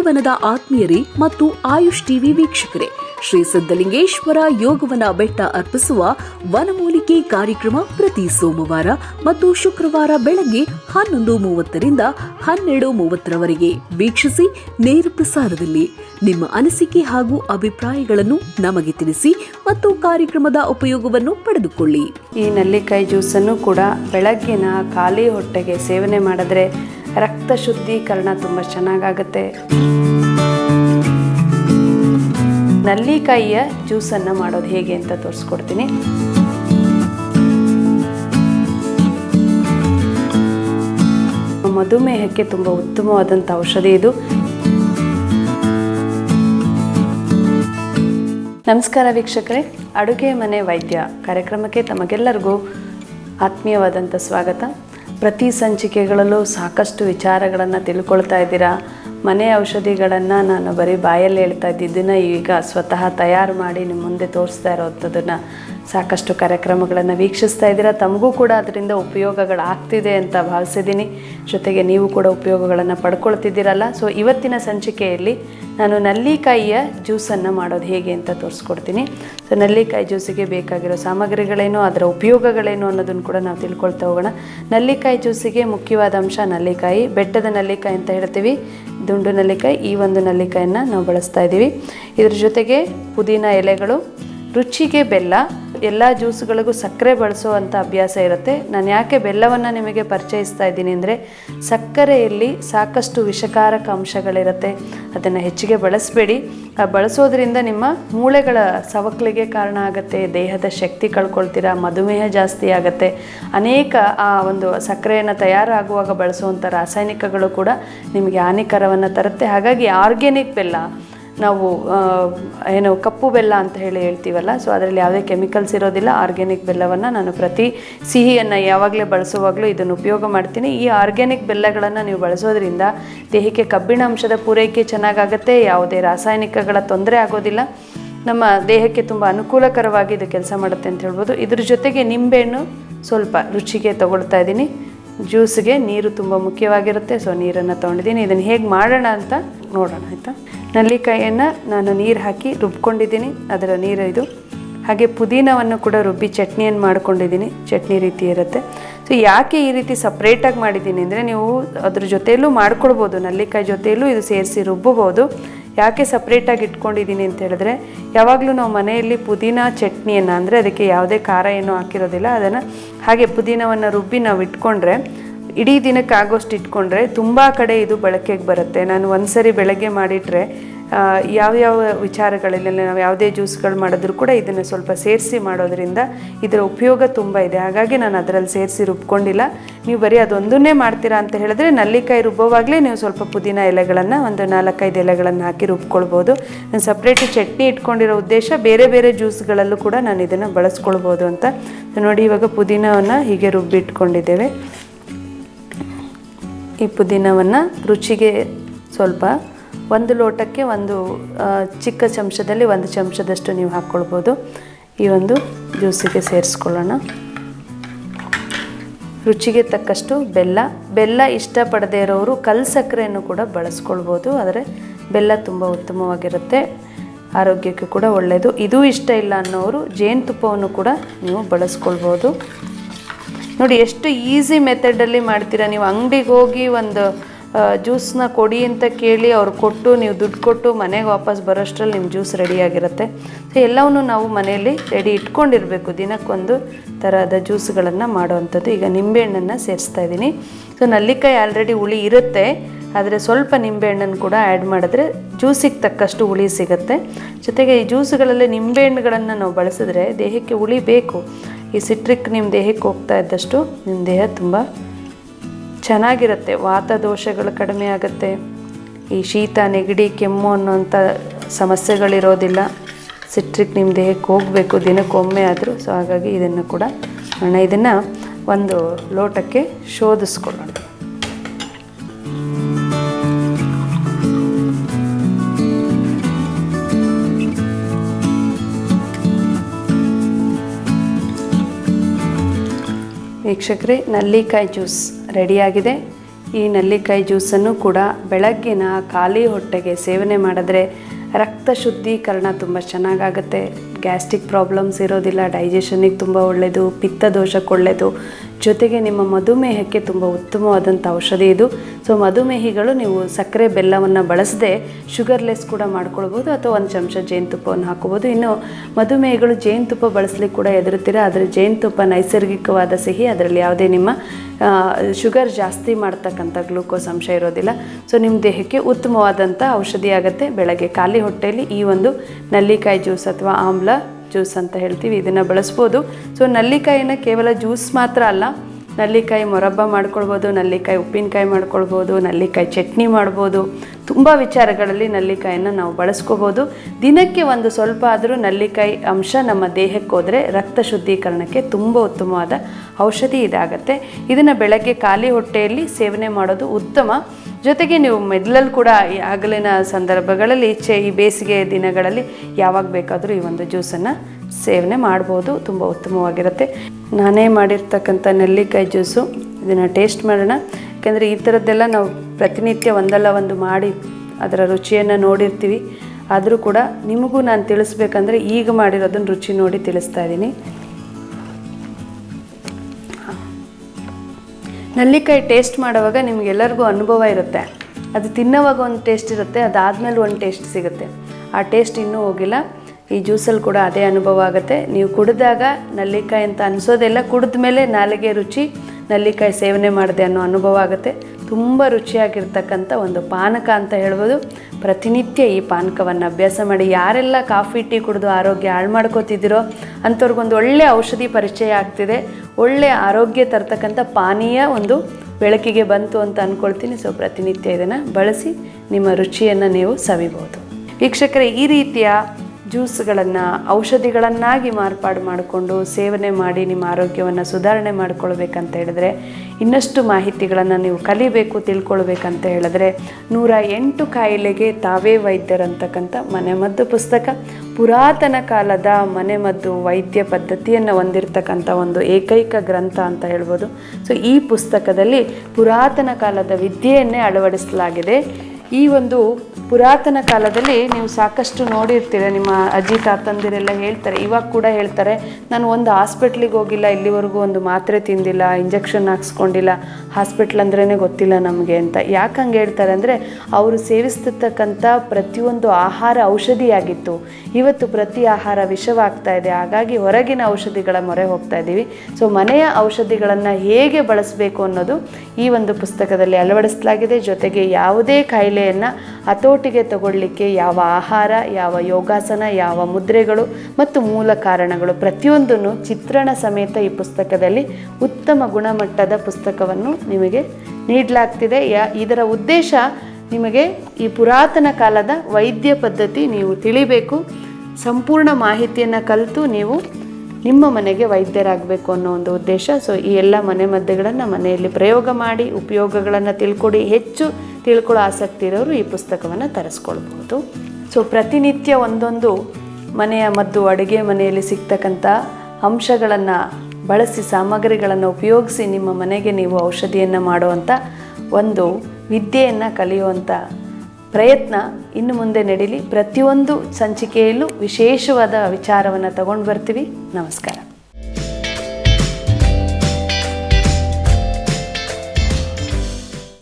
ಯೋಗವನದ ಆತ್ಮೀಯರೇ ಮತ್ತು ಆಯುಷ್ ಟಿವಿ ವೀಕ್ಷಕರೇ, ಶ್ರೀ ಸಿದ್ದಲಿಂಗೇಶ್ವರ ಯೋಗವನ ಬೆಟ್ಟ ಅರ್ಪಿಸುವ ವನಮೂಲಿಕೆ ಕಾರ್ಯಕ್ರಮ ಪ್ರತಿ ಸೋಮವಾರ ಮತ್ತು ಶುಕ್ರವಾರ ಬೆಳಗ್ಗೆ ಹನ್ನೊಂದು ಮೂವತ್ತರಿಂದ ಹನ್ನೆರಡು ಮೂವತ್ತರವರೆಗೆ ವೀಕ್ಷಿಸಿ ನೇರ ಪ್ರಸಾರದಲ್ಲಿ. ನಿಮ್ಮ ಅನಿಸಿಕೆ ಹಾಗೂ ಅಭಿಪ್ರಾಯಗಳನ್ನು ನಮಗೆ ತಿಳಿಸಿ ಮತ್ತು ಕಾರ್ಯಕ್ರಮದ ಉಪಯೋಗವನ್ನು ಪಡೆದುಕೊಳ್ಳಿ. ಈ ನಲ್ಲಿಕಾಯಿ ಜ್ಯೂಸನ್ನು ಕೂಡ ಬೆಳಗ್ಗಿನ ಖಾಲಿ ಹೊಟ್ಟೆಗೆ ಸೇವನೆ ಮಾಡಿದ್ರೆ ರಕ್ತ ಶುದ್ಧೀಕರಣ ತುಂಬ ಚೆನ್ನಾಗಾಗುತ್ತೆ. ನಲ್ಲಿಕಾಯಿಯ ಜ್ಯೂಸನ್ನು ಮಾಡೋದು ಹೇಗೆ ಅಂತ ತೋರಿಸ್ಕೊಡ್ತೀನಿ. ಮಧುಮೇಹಕ್ಕೆ ತುಂಬ ಉತ್ತಮವಾದಂಥ ಔಷಧಿ ಇದು. ನಮಸ್ಕಾರ ವೀಕ್ಷಕರೇ, ಅಡುಗೆ ಮನೆ ವೈದ್ಯ ಕಾರ್ಯಕ್ರಮಕ್ಕೆ ತಮಗೆಲ್ಲರಿಗೂ ಆತ್ಮೀಯವಾದಂಥ ಸ್ವಾಗತ. ಪ್ರತಿ ಸಂಚಿಕೆಗಳಲ್ಲೂ ಸಾಕಷ್ಟು ವಿಚಾರಗಳನ್ನು ತಿಳ್ಕೊಳ್ತಾ ಇದ್ದೀರಾ? ಮನೆ ಔಷಧಿಗಳನ್ನು ನಾನು ಬರೀ ಬಾಯಲ್ಲಿ ಹೇಳ್ತಾ ಇದ್ದಿದ್ದನ್ನು ಈಗ ಸ್ವತಃ ತಯಾರು ಮಾಡಿ ನಿಮ್ಮ ಮುಂದೆ ತೋರಿಸ್ತಾ ಇರೋವಂಥದ್ದನ್ನು ಸಾಕಷ್ಟು ಕಾರ್ಯಕ್ರಮಗಳನ್ನು ವೀಕ್ಷಿಸ್ತಾ ಇದ್ದೀರಾ. ತಮಗೂ ಕೂಡ ಅದರಿಂದ ಉಪಯೋಗಗಳಾಗ್ತಿದೆ ಅಂತ ಭಾವಿಸಿದ್ದೀನಿ. ಜೊತೆಗೆ ನೀವು ಕೂಡ ಉಪಯೋಗಗಳನ್ನು ಪಡ್ಕೊಳ್ತಿದ್ದೀರಲ್ಲ. ಸೊ ಇವತ್ತಿನ ಸಂಚಿಕೆಯಲ್ಲಿ ನಾನು ನಲ್ಲಿಕಾಯಿಯ ಜ್ಯೂಸನ್ನು ಮಾಡೋದು ಹೇಗೆ ಅಂತ ತೋರಿಸ್ಕೊಡ್ತೀನಿ. ಸೊ ನಲ್ಲಿಕಾಯಿ ಜ್ಯೂಸಿಗೆ ಬೇಕಾಗಿರೋ ಸಾಮಗ್ರಿಗಳೇನು, ಅದರ ಉಪಯೋಗಗಳೇನು ಅನ್ನೋದನ್ನು ಕೂಡ ನಾವು ತಿಳ್ಕೊಳ್ತಾ ಹೋಗೋಣ. ನಲ್ಲಿಕಾಯಿ ಜ್ಯೂಸಿಗೆ ಮುಖ್ಯವಾದ ಅಂಶ ನಲ್ಲಿಕಾಯಿ. ಬೆಟ್ಟದ ನಲ್ಲಿಕಾಯಿ ಅಂತ ಹೇಳ್ತೀವಿ. ದುಂಡು ನಲ್ಲಿಕಾಯಿ ಈ ಒಂದು ನಲ್ಲಿಕಾಯನ್ನು ನಾವು ಬಳಸ್ತಾ ಇದ್ದೀವಿ ಇದ್ರ ಜೊತೆಗೆ ಪುದೀನ ಎಲೆಗಳು ರುಚಿಗೆ ಬೆಲ್ಲ ಎಲ್ಲ ಜ್ಯೂಸ್ಗಳಿಗೂ ಸಕ್ಕರೆ ಬಳಸುವಂಥ ಅಭ್ಯಾಸ ಇರುತ್ತೆ. ನಾನು ಯಾಕೆ ಬೆಲ್ಲವನ್ನು ನಿಮಗೆ ಪರಿಚಯಿಸ್ತಾ ಇದ್ದೀನಿ ಅಂದರೆ, ಸಕ್ಕರೆಯಲ್ಲಿ ಸಾಕಷ್ಟು ವಿಷಕಾರಕ ಅಂಶಗಳಿರುತ್ತೆ. ಅದನ್ನು ಹೆಚ್ಚಿಗೆ ಬಳಸಬೇಡಿ. ಬಳಸೋದ್ರಿಂದ ನಿಮ್ಮ ಮೂಳೆಗಳ ಸವಕಳಿಗೆ ಕಾರಣ ಆಗುತ್ತೆ, ದೇಹದ ಶಕ್ತಿ ಕಳ್ಕೊಳ್ತೀರಾ, ಮಧುಮೇಹ ಜಾಸ್ತಿ ಆಗುತ್ತೆ. ಅನೇಕ ಆ ಒಂದು ಸಕ್ಕರೆಯನ್ನು ತಯಾರಾಗುವಾಗ ಬಳಸುವಂಥ ರಾಸಾಯನಿಕಗಳು ಕೂಡ ನಿಮಗೆ ಹಾನಿಕರವನ್ನು ತರುತ್ತೆ. ಹಾಗಾಗಿ ಆರ್ಗ್ಯಾನಿಕ್ ಬೆಲ್ಲ ನಾವು ಏನು ಕಪ್ಪು ಬೆಲ್ಲ ಅಂತ ಹೇಳಿ ಹೇಳ್ತೀವಲ್ಲ ಸೊ ಅದರಲ್ಲಿ ಯಾವುದೇ ಕೆಮಿಕಲ್ಸ್ ಇರೋದಿಲ್ಲ, ಆರ್ಗ್ಯಾನಿಕ್ ಬೆಲ್ಲವನ್ನು ನಾನು ಪ್ರತಿ ಸಿಹಿಯನ್ನು ಯಾವಾಗಲೇ ಬಳಸುವಾಗಲೂ ಇದನ್ನು ಉಪಯೋಗ ಮಾಡ್ತೀನಿ. ಈ ಆರ್ಗ್ಯಾನಿಕ್ ಬೆಲ್ಲಗಳನ್ನು ನೀವು ಬಳಸೋದ್ರಿಂದ ದೇಹಕ್ಕೆ ಕಬ್ಬಿಣ ಅಂಶದ ಪೂರೈಕೆ ಚೆನ್ನಾಗಾಗತ್ತೆ, ಯಾವುದೇ ರಾಸಾಯನಿಕಗಳ ತೊಂದರೆ ಆಗೋದಿಲ್ಲ. ನಮ್ಮ ದೇಹಕ್ಕೆ ತುಂಬ ಅನುಕೂಲಕರವಾಗಿ ಇದು ಕೆಲಸ ಮಾಡುತ್ತೆ ಅಂತ ಹೇಳ್ಬೋದು. ಇದ್ರ ಜೊತೆಗೆ ನಿಂಬೆಹಣ್ಣು ಸ್ವಲ್ಪ ರುಚಿಗೆ ತಗೊಳ್ತಾ ಇದ್ದೀನಿ. ಜ್ಯೂಸ್ಗೆ ನೀರು ತುಂಬ ಮುಖ್ಯವಾಗಿರುತ್ತೆ. ಸೊ ನೀರನ್ನು ತೊಗೊಂಡಿದ್ದೀನಿ. ಇದನ್ನು ಹೇಗೆ ಮಾಡೋಣ ಅಂತ ನೋಡೋಣ, ಆಯಿತಾ? ನಲ್ಲಿಕಾಯಿಯನ್ನು ನಾನು ನೀರು ಹಾಕಿ ರುಬ್ಕೊಂಡಿದ್ದೀನಿ. ಅದರ ನೀರು ಇದು. ಹಾಗೆ ಪುದೀನವನ್ನು ಕೂಡ ರುಬ್ಬಿ ಚಟ್ನಿಯನ್ನು ಮಾಡ್ಕೊಂಡಿದ್ದೀನಿ. ಚಟ್ನಿ ರೀತಿ ಇರುತ್ತೆ. ಸೊ ಯಾಕೆ ಈ ರೀತಿ ಸಪ್ರೇಟಾಗಿ ಮಾಡಿದ್ದೀನಿ ಅಂದರೆ ನೀವು ಅದ್ರ ಜೊತೆಯಲ್ಲೂ ಮಾಡ್ಕೊಳ್ಬೋದು ನಲ್ಲಿಕಾಯಿ ಜೊತೆಯಲ್ಲೂ ಇದು ಸೇರಿಸಿ ರುಬ್ಬಬೋದು ಯಾಕೆ ಸಪ್ರೇಟಾಗಿ ಇಟ್ಕೊಂಡಿದ್ದೀನಿ ಅಂತ ಹೇಳಿದ್ರೆ, ಯಾವಾಗಲೂ ನಾವು ಮನೆಯಲ್ಲಿ ಪುದೀನ ಚಟ್ನಿಯನ್ನು ಅಂದರೆ ಅದಕ್ಕೆ ಯಾವುದೇ ಖಾರ ಏನೂ ಹಾಕಿರೋದಿಲ್ಲ, ಅದನ್ನು ಹಾಗೆ ಪುದೀನವನ್ನು ರುಬ್ಬಿ ನಾವು ಇಟ್ಕೊಂಡ್ರೆ, ಇಡೀ ದಿನಕ್ಕಾಗೋಷ್ಟು ಇಟ್ಕೊಂಡ್ರೆ ತುಂಬ ಕಡೆ ಇದು ಬಳಕೆಗೆ ಬರುತ್ತೆ. ನಾನು ಒಂದು ಸರಿ ಬೆಳಗ್ಗೆ ಮಾಡಿಟ್ರೆ ಯಾವ್ಯಾವ ವಿಚಾರಗಳಲ್ಲಿ ನಾವು ಯಾವುದೇ ಜ್ಯೂಸ್ಗಳು ಮಾಡಿದ್ರು ಕೂಡ ಇದನ್ನು ಸ್ವಲ್ಪ ಸೇರಿಸಿ ಮಾಡೋದ್ರಿಂದ ಇದರ ಉಪಯೋಗ ತುಂಬ ಇದೆ. ಹಾಗಾಗಿ ನಾನು ಅದರಲ್ಲಿ ಸೇರಿಸಿ ರುಬ್ಕೊಂಡಿಲ್ಲ. ನೀವು ಬರೀ ಅದೊಂದನ್ನೇ ಮಾಡ್ತೀರಾ ಅಂತ ಹೇಳಿದ್ರೆ ನಲ್ಲಿಕಾಯಿ ರುಬ್ಬೋವಾಗಲೇ ನೀವು ಸ್ವಲ್ಪ ಪುದೀನ ಎಲೆಗಳನ್ನು ಒಂದು ನಾಲ್ಕೈದು ಎಲೆಗಳನ್ನು ಹಾಕಿ ರುಬ್ಕೊಳ್ಬೋದು. ನಾನು ಸಪ್ರೇಟ್ ಚಟ್ನಿ ಇಟ್ಕೊಂಡಿರೋ ಉದ್ದೇಶ ಬೇರೆ ಬೇರೆ ಜ್ಯೂಸ್ಗಳಲ್ಲೂ ಕೂಡ ನಾನು ಇದನ್ನು ಬಳಸ್ಕೊಳ್ಬೋದು ಅಂತ ನೋಡಿ ಇವಾಗ ಪುದೀನವನ್ನು ಹೀಗೆ ರುಬ್ಬಿಟ್ಕೊಂಡಿದ್ದೇವೆ. ಈ ಪುದೀನವನ್ನು ರುಚಿಗೆ ಸ್ವಲ್ಪ ಒಂದು ಲೋಟಕ್ಕೆ ಒಂದು ಚಿಕ್ಕ ಚಮಚದಲ್ಲಿ ಒಂದು ಚಮಚದಷ್ಟು ನೀವು ಹಾಕ್ಕೊಳ್ಬೋದು. ಈ ಒಂದು ಜ್ಯೂಸಿಗೆ ಸೇರಿಸ್ಕೊಳ್ಳೋಣ. ರುಚಿಗೆ ತಕ್ಕಷ್ಟು ಬೆಲ್ಲ. ಬೆಲ್ಲ ಇಷ್ಟಪಡದೇ ಇರೋರು ಕಲ್ ಸಕ್ಕರೆಯನ್ನು ಕೂಡ ಬಳಸ್ಕೊಳ್ಬೋದು, ಆದರೆ ಬೆಲ್ಲ ತುಂಬ ಉತ್ತಮವಾಗಿರುತ್ತೆ. ಆರೋಗ್ಯಕ್ಕೆ ಕೂಡ ಒಳ್ಳೆಯದು ಇದು ಇಷ್ಟ ಇಲ್ಲ ಅನ್ನೋರು ಜೇನುತುಪ್ಪವನ್ನು ಕೂಡ ನೀವು ಬಳಸ್ಕೊಳ್ಬೋದು. ನೋಡಿ, ಎಷ್ಟು ಈಸಿ ಮೆಥಡಲ್ಲಿ ಮಾಡ್ತೀರಾ ನೀವು? ಅಂಗಡಿಗೆ ಹೋಗಿ ಒಂದು ಜ್ಯೂಸ್ನ ಕೊಡಿ ಅಂತ ಕೇಳಿ ಅವ್ರು ಕೊಟ್ಟು, ನೀವು ದುಡ್ಡು ಕೊಟ್ಟು ಮನೆಗೆ ವಾಪಸ್ ಬರೋಷ್ಟರಲ್ಲಿ ನಿಮ್ಮ ಜ್ಯೂಸ್ ರೆಡಿಯಾಗಿರುತ್ತೆ ಸೊ ಎಲ್ಲವನ್ನು ನಾವು ಮನೆಯಲ್ಲಿ ರೆಡಿ ಇಟ್ಕೊಂಡಿರಬೇಕು. ದಿನಕ್ಕೊಂದು ಥರದ ಜ್ಯೂಸ್ಗಳನ್ನು ಮಾಡೋವಂಥದ್ದು ಈಗ ನಿಂಬೆಹಣ್ಣನ್ನು ಸೇರಿಸ್ತಾ ಇದ್ದೀನಿ. ಸೊ ನಲ್ಲಿಕಾಯಿ ಆಲ್ರೆಡಿ ಹುಳಿ ಇರುತ್ತೆ. ಆದರೆ ಸ್ವಲ್ಪ ನಿಂಬೆಹಣ್ಣನ್ನು ಕೂಡ ಆ್ಯಡ್ ಮಾಡಿದ್ರೆ ಜ್ಯೂಸಿಗೆ ತಕ್ಕಷ್ಟು ಹುಳಿ ಸಿಗುತ್ತೆ. ಜೊತೆಗೆ ಈ ಜ್ಯೂಸ್ಗಳಲ್ಲಿ ನಿಂಬೆಹಣ್ಣುಗಳನ್ನು ನಾವು ಬಳಸಿದ್ರೆ ದೇಹಕ್ಕೆ ಹುಳಿ ಬೇಕು. ಈ ಸಿಟ್ರಿಕ್ ನಿಮ್ಮ ದೇಹಕ್ಕೆ ಹೋಗ್ತಾ ಇದ್ದಷ್ಟು ನಿಮ್ಮ ದೇಹ ತುಂಬ ಚೆನ್ನಾಗಿರುತ್ತೆ ವಾತ ದೋಷಗಳು ಕಡಿಮೆ ಆಗುತ್ತೆ. ಈ ಶೀತ, ನೆಗಡಿ, ಕೆಮ್ಮು ಅನ್ನೋಂಥ ಸಮಸ್ಯೆಗಳಿರೋದಿಲ್ಲ. ಸಿಟ್ರಿಕ್ ನಿಮ್ಮ ದೇಹಕ್ಕೆ ಹೋಗಬೇಕು, ದಿನಕ್ಕೊಮ್ಮೆ ಆದರೂ. ಸೊ ಹಾಗಾಗಿ ಇದನ್ನು ಕೂಡ ಅಣ್ಣ, ಇದನ್ನು ಒಂದು ಲೋಟಕ್ಕೆ ಶೋಧಿಸ್ಕೊಳ್ಳೋಣ. ವೀಕ್ಷಕರೇ, ನಲ್ಲಿಕಾಯಿ ಜ್ಯೂಸ್. ರೆಡಿಯಾಗಿದೆ. ಈ ನೆಲ್ಲಿಕಾಯಿ ಜ್ಯೂಸನ್ನು ಕೂಡ ಬೆಳಗ್ಗಿನ ಖಾಲಿ ಹೊಟ್ಟೆಗೆ ಸೇವನೆ ಮಾಡಿದ್ರೆ ರಕ್ತ ಶುದ್ಧೀಕರಣ ತುಂಬ ಚೆನ್ನಾಗಾಗುತ್ತೆ. ಗ್ಯಾಸ್ಟ್ರಿಕ್ ಪ್ರಾಬ್ಲಮ್ಸ್ ಇರೋದಿಲ್ಲ ಡೈಜೆಷನಿಗೆ ತುಂಬ ಒಳ್ಳೆಯದು ಪಿತ್ತ ದೋಷಕ್ಕೆ ಒಳ್ಳೆಯದು ಜೊತೆಗೆ ನಿಮ್ಮ ಮಧುಮೇಹಕ್ಕೆ ತುಂಬ ಉತ್ತಮವಾದಂಥ ಔಷಧಿ ಇದು. ಸೊ ಮಧುಮೇಹಿಗಳು ನೀವು ಸಕ್ಕರೆ ಬೆಲ್ಲವನ್ನು ಬಳಸದೆ ಶುಗರ್ಲೆಸ್ ಕೂಡ ಮಾಡ್ಕೊಳ್ಬೋದು ಅಥವಾ ಒಂದು ಚಮಚ ಜೇನುತುಪ್ಪವನ್ನು ಹಾಕೋಬೋದು ಇನ್ನು ಮಧುಮೇಹಿಗಳು ಜೇನುತುಪ್ಪ ಬಳಸಲಿಕ್ಕೆ ಕೂಡ ಎದುರುತ್ತೀರ ಆದರೆ ಜೇನುತುಪ್ಪ ನೈಸರ್ಗಿಕವಾದ ಸಿಹಿ, ಅದರಲ್ಲಿ ಯಾವುದೇ ನಿಮ್ಮ ಶುಗರ್ ಜಾಸ್ತಿ ಮಾಡ್ತಕ್ಕಂಥ ಗ್ಲೂಕೋಸ್ ಅಂಶ ಇರೋದಿಲ್ಲ. ಸೊ ನಿಮ್ಮ ದೇಹಕ್ಕೆ ಉತ್ತಮವಾದಂಥ ಔಷಧಿ ಬೆಳಗ್ಗೆ ಖಾಲಿ ಹೊಟ್ಟೆಯಲ್ಲಿ ಈ ಒಂದು ನಲ್ಲಿಕಾಯಿ ಜ್ಯೂಸ್ ಅಥವಾ ಆಮ್ಲ ಜ್ಯೂಸ್ ಅಂತ ಹೇಳ್ತೀವಿ, ಇದನ್ನು ಬಳಸ್ಬೋದು. ಸೊ ನಲ್ಲಿಕಾಯಿನ ಕೇವಲ ಜ್ಯೂಸ್ ಮಾತ್ರ ಅಲ್ಲ, ನಲ್ಲಿಕಾಯಿ ಮೊರಬ್ಬ ಮಾಡ್ಕೊಳ್ಬೋದು, ನಲ್ಲಿಕಾಯಿ ಉಪ್ಪಿನಕಾಯಿ ಮಾಡ್ಕೊಳ್ಬೋದು, ನಲ್ಲಿಕಾಯಿ ಚಟ್ನಿ ಮಾಡ್ಬೋದು. ತುಂಬ ವಿಚಾರಗಳಲ್ಲಿ ನಲ್ಲಿಕಾಯನ್ನು ನಾವು ಬಳಸ್ಕೋಬೋದು. ದಿನಕ್ಕೆ ಒಂದು ಸ್ವಲ್ಪ ಆದರೂ ನಲ್ಲಿಕಾಯಿ ಅಂಶ ನಮ್ಮ ದೇಹಕ್ಕೆ ಹೋದರೆ ರಕ್ತ ಶುದ್ಧೀಕರಣಕ್ಕೆ ತುಂಬ ಉತ್ತಮವಾದ ಔಷಧಿ ಇದಾಗತ್ತೆ. ಇದನ್ನು ಬೆಳಗ್ಗೆ ಖಾಲಿ ಹೊಟ್ಟೆಯಲ್ಲಿ ಸೇವನೆ ಮಾಡೋದು ಉತ್ತಮ. ಜೊತೆಗೆ ನೀವು ಮೆದ್ಲಲ್ಲಿ ಕೂಡ ಈ ಆಗಲಿನ ಸಂದರ್ಭಗಳಲ್ಲಿ ಚೆ ಈ ಬೇಸಿಗೆ ದಿನಗಳಲ್ಲಿ ಯಾವಾಗ ಬೇಕಾದರೂ ಈ ಒಂದು ಜ್ಯೂಸನ್ನು ಸೇವನೆ ಮಾಡ್ಬೋದು. ತುಂಬ ಉತ್ತಮವಾಗಿರುತ್ತೆ. ನಾನೇ ಮಾಡಿರ್ತಕ್ಕಂಥ ನೆಲ್ಲಿಕಾಯಿ ಜ್ಯೂಸು, ಇದನ್ನು ಟೇಸ್ಟ್ ಮಾಡೋಣ. ಯಾಕೆಂದರೆ ಈ ಥರದ್ದೆಲ್ಲ ನಾವು ಪ್ರತಿನಿತ್ಯ ಒಂದಲ್ಲ ಒಂದು ಮಾಡಿ ಅದರ ರುಚಿಯನ್ನು ನೋಡಿರ್ತೀವಿ. ಆದರೂ ಕೂಡ ನಿಮಗೂ ನಾನು ತಿಳಿಸ್ಬೇಕಂದ್ರೆ ಈಗ ಮಾಡಿರೋದನ್ನು ರುಚಿ ನೋಡಿ ತಿಳಿಸ್ತಾ ಇದ್ದೀನಿ ನಲ್ಲಿಕಾಯಿ ಟೇಸ್ಟ್ ಮಾಡುವಾಗ ನಿಮಗೆಲ್ಲರಿಗೂ ಅನುಭವ ಇರುತ್ತೆ. ಅದು ತಿನ್ನೋವಾಗ ಒಂದು ಟೇಸ್ಟ್ ಇರುತ್ತೆ, ಅದಾದಮೇಲೆ ಒಂದು ಟೇಸ್ಟ್ ಸಿಗುತ್ತೆ. ಆ ಟೇಸ್ಟ್ ಇನ್ನೂ ಹೋಗಿಲ್ಲ. ಈ ಜ್ಯೂಸಲ್ಲಿ ಕೂಡ ಅದೇ ಅನುಭವ ಆಗುತ್ತೆ. ನೀವು ಕುಡಿದಾಗ ನಲ್ಲಿಕಾಯಿ ಅಂತ ಅನಿಸೋದೆಲ್ಲ ಕುಡಿದ ಮೇಲೆ ನಾಲಿಗೆ ರುಚಿ ನಲ್ಲಿಕಾಯಿ ಸೇವನೆ ಮಾಡಿದೆ ಅನ್ನೋ ಅನುಭವ ಆಗುತ್ತೆ. ತುಂಬ ರುಚಿಯಾಗಿರ್ತಕ್ಕಂಥ ಒಂದು ಪಾನಕ ಅಂತ ಹೇಳ್ಬೋದು. ಪ್ರತಿನಿತ್ಯ ಈ ಪಾನಕವನ್ನು ಅಭ್ಯಾಸ ಮಾಡಿ, ಯಾರೆಲ್ಲ ಕಾಫಿ, ಟೀ ಕುಡಿದು ಆರೋಗ್ಯ ಹಾಳು ಮಾಡ್ಕೋತಿದ್ದೀರೋ ಅಂಥವ್ರಿಗೊಂದು ಒಳ್ಳೆಯ ಔಷಧಿ ಪರಿಚಯ ಆಗ್ತಿದೆ. ಒಳ್ಳೆಯ ಆರೋಗ್ಯ ತರ್ತಕ್ಕಂಥ ಪಾನೀಯ ಒಂದು ಬೆಳಕಿಗೆ ಬಂತು ಅಂತ ಅಂದ್ಕೊಳ್ತೀನಿ ಸೊ, ಪ್ರತಿನಿತ್ಯ ಇದನ್ನು ಬಳಸಿ ನಿಮ್ಮ ರುಚಿಯನ್ನು ನೀವು ಸವಿಬೋದು. ವೀಕ್ಷಕರೇ, ಈ ರೀತಿಯ ಜ್ಯೂಸ್ಗಳನ್ನು, ಔಷಧಿಗಳನ್ನಾಗಿ ಮಾರ್ಪಾಡು ಮಾಡಿಕೊಂಡು ಸೇವನೆ ಮಾಡಿ ನಿಮ್ಮ ಆರೋಗ್ಯವನ್ನು ಸುಧಾರಣೆ ಮಾಡ್ಕೊಳ್ಬೇಕಂತ ಹೇಳಿದ್ರೆ, ಇನ್ನಷ್ಟು ಮಾಹಿತಿಗಳನ್ನು ನೀವು ಕಲಿಬೇಕು, ತಿಳ್ಕೊಳ್ಬೇಕಂತ ಹೇಳಿದ್ರೆ, ನೂರ ಎಂಟು ಕಾಯಿಲೆಗೆ ತಾವೇ ವೈದ್ಯರಂತಕ್ಕಂಥ ಮನೆಮದ್ದು ಪುಸ್ತಕ, ಪುರಾತನ ಕಾಲದ ಮನೆಮದ್ದು ವೈದ್ಯ ಪದ್ಧತಿಯನ್ನು ಹೊಂದಿರತಕ್ಕಂಥ ಒಂದು ಏಕೈಕ ಗ್ರಂಥ ಅಂತ ಹೇಳ್ಬೋದು. ಸೊ ಈ ಪುಸ್ತಕದಲ್ಲಿ ಪುರಾತನ ಕಾಲದ ವಿದ್ಯೆಯನ್ನೇ ಅಳವಡಿಸಲಾಗಿದೆ. ಈ ಒಂದು ಪುರಾತನ ಕಾಲದಲ್ಲಿ ನೀವು ಸಾಕಷ್ಟು ನೋಡಿರ್ತೀರ, ನಿಮ್ಮ ಅಜ್ಜಿ ತಾತಂದಿರೆಲ್ಲ ಹೇಳ್ತಾರೆ, ಇವಾಗ ಕೂಡ ಹೇಳ್ತಾರೆ, ನಾನು ಒಂದು ಹಾಸ್ಪಿಟ್ಲಿಗೆ ಹೋಗಿಲ್ಲ, ಇಲ್ಲಿವರೆಗೂ ಒಂದು ಮಾತ್ರೆ ತಿಂದಿಲ್ಲ, ಇಂಜೆಕ್ಷನ್ ಹಾಕ್ಸ್ಕೊಂಡಿಲ್ಲ, ಹಾಸ್ಪಿಟ್ಲ್ ಅಂದ್ರೇ ಗೊತ್ತಿಲ್ಲ ನಮಗೆ ಅಂತ. ಯಾಕೆ ಹೇಳ್ತಾರೆ ಅಂದರೆ, ಅವರು ಸೇವಿಸ್ತಿರ್ತಕ್ಕಂಥ ಪ್ರತಿಯೊಂದು ಆಹಾರ ಔಷಧಿಯಾಗಿತ್ತು. ಇವತ್ತು ಪ್ರತಿ ಆಹಾರ ವಿಷವಾಗ್ತಾ ಇದೆ, ಹಾಗಾಗಿ ಹೊರಗಿನ ಔಷಧಿಗಳ ಮೊರೆ ಹೋಗ್ತಾ ಇದ್ದೀವಿ. ಸೊ ಮನೆಯ ಔಷಧಿಗಳನ್ನು ಹೇಗೆ ಬಳಸಬೇಕು ಅನ್ನೋದು ಈ ಒಂದು ಪುಸ್ತಕದಲ್ಲಿ ಅಳವಡಿಸಲಾಗಿದೆ. ಜೊತೆಗೆ ಯಾವುದೇ ಕಾಯಿಲೆಯನ್ನು ಹತೋಟಿಗೆ ತಗೊಳ್ಳಿಕ್ಕೆ ಯಾವ ಆಹಾರ, ಯಾವ ಯೋಗಾಸನ, ಯಾವ ಮುದ್ರೆಗಳು ಮತ್ತು ಮೂಲ ಕಾರಣಗಳು. ಪ್ರತಿಯೊಂದನ್ನು ಚಿತ್ರಣ ಸಮೇತ ಈ ಪುಸ್ತಕದಲ್ಲಿ ಉತ್ತಮ ಗುಣಮಟ್ಟದ ಪುಸ್ತಕವನ್ನು ನಿಮಗೆ ನೀಡಲಾಗ್ತಿದೆ. ಯಾ ಇದರ ಉದ್ದೇಶ ನಿಮಗೆ ಈ ಪುರಾತನ ಕಾಲದ ವೈದ್ಯ ಪದ್ಧತಿ ನೀವು ತಿಳಿಬೇಕು. ಸಂಪೂರ್ಣ ಮಾಹಿತಿಯನ್ನು ಕಲಿತು ನೀವು ನಿಮ್ಮ ಮನೆಗೆ ವೈದ್ಯರಾಗಬೇಕು ಅನ್ನೋ ಒಂದು ಉದ್ದೇಶ. ಸೊ ಈ ಎಲ್ಲ ಮನೆ ಮದ್ದುಗಳನ್ನು ಮನೆಯಲ್ಲಿ ಪ್ರಯೋಗ ಮಾಡಿ, ಉಪಯೋಗಗಳನ್ನು ತಿಳ್ಕೊಡಿ, ಹೆಚ್ಚು ತಿಳ್ಕೊಳ್ಳೋ ಆಸಕ್ತಿ ಇರೋರು ಈ ಪುಸ್ತಕವನ್ನು ತರಿಸ್ಕೊಳ್ಬೋದು ಸೊ ಪ್ರತಿನಿತ್ಯ ಒಂದೊಂದು ಮನೆಯ ಮದ್ದು, ಅಡುಗೆ ಮನೆಯಲ್ಲಿ ಸಿಗ್ತಕ್ಕಂಥ ಅಂಶಗಳನ್ನು ಬಳಸಿ, ಸಾಮಗ್ರಿಗಳನ್ನು ಉಪಯೋಗಿಸಿ ನಿಮ್ಮ ಮನೆಗೆ ನೀವು ಔಷಧಿಯನ್ನು ಮಾಡುವಂಥ ಒಂದು ವಿದ್ಯೆಯನ್ನು ಕಲಿಯುವಂಥ ಪ್ರಯತ್ನ ಇನ್ನು ಮುಂದೆ ನಡೀಲಿ. ಪ್ರತಿಯೊಂದು ಸಂಚಿಕೆಯಲ್ಲೂ ವಿಶೇಷವಾದ ವಿಚಾರವನ್ನು ತಗೊಂಡು ಬರ್ತೀವಿ. ನಮಸ್ಕಾರ.